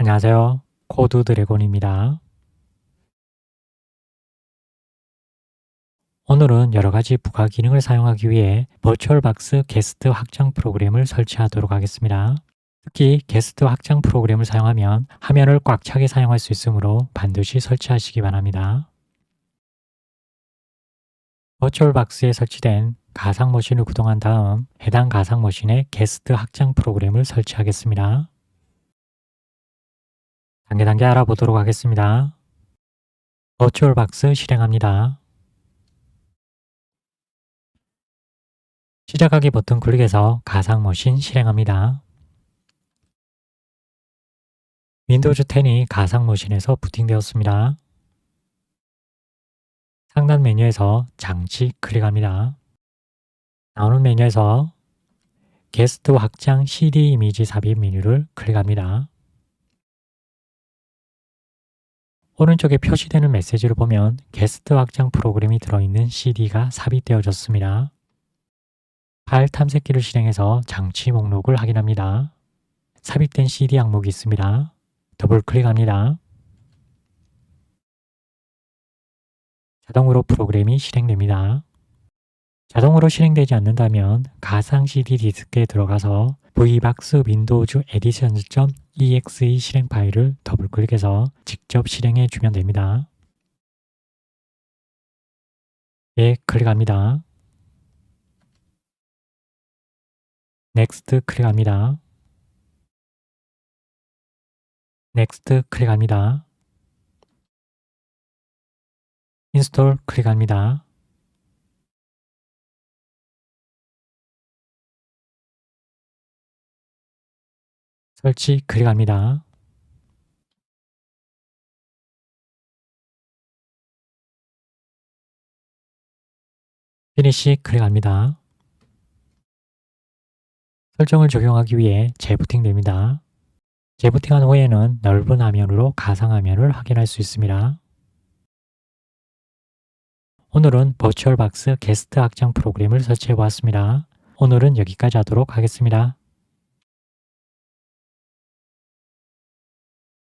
안녕하세요. 코드 드래곤입니다. 오늘은 여러 가지 부가 기능을 사용하기 위해 버추얼박스 게스트 확장 프로그램을 설치하도록 하겠습니다. 특히 게스트 확장 프로그램을 사용하면 화면을 꽉 차게 사용할 수 있으므로 반드시 설치하시기 바랍니다. 버추얼박스에 설치된 가상 머신을 구동한 다음 해당 가상 머신에 게스트 확장 프로그램을 설치하겠습니다. 단계 단계 알아보도록 하겠습니다. 버추얼 박스 실행합니다. 시작하기 버튼 클릭해서 가상 머신 실행합니다. 윈도우즈 10이 가상 머신에서 부팅되었습니다. 상단 메뉴에서 장치 클릭합니다. 나오는 메뉴에서 게스트 확장 CD 이미지 삽입 메뉴를 클릭합니다. 오른쪽에 표시되는 메시지를 보면 게스트 확장 프로그램이 들어있는 CD가 삽입되어졌습니다. 파일 탐색기를 실행해서 장치 목록을 확인합니다. 삽입된 CD 항목이 있습니다. 더블 클릭합니다. 자동으로 프로그램이 실행됩니다. 자동으로 실행되지 않는다면 가상 CD 디스크에 들어가서 vbox windows edition.exe 실행 파일을 더블 클릭해서 직접 실행해 주면 됩니다. 예, 클릭합니다. 넥스트 클릭합니다. 넥스트 클릭합니다. 인스톨 클릭합니다. 설치 클릭합니다. 피니시 클릭합니다. 설정을 적용하기 위해 재부팅됩니다. 재부팅한 후에는 넓은 화면으로 가상화면을 확인할 수 있습니다. 오늘은 버추얼박스 게스트 확장 프로그램을 설치해 보았습니다. 오늘은 여기까지 하도록 하겠습니다.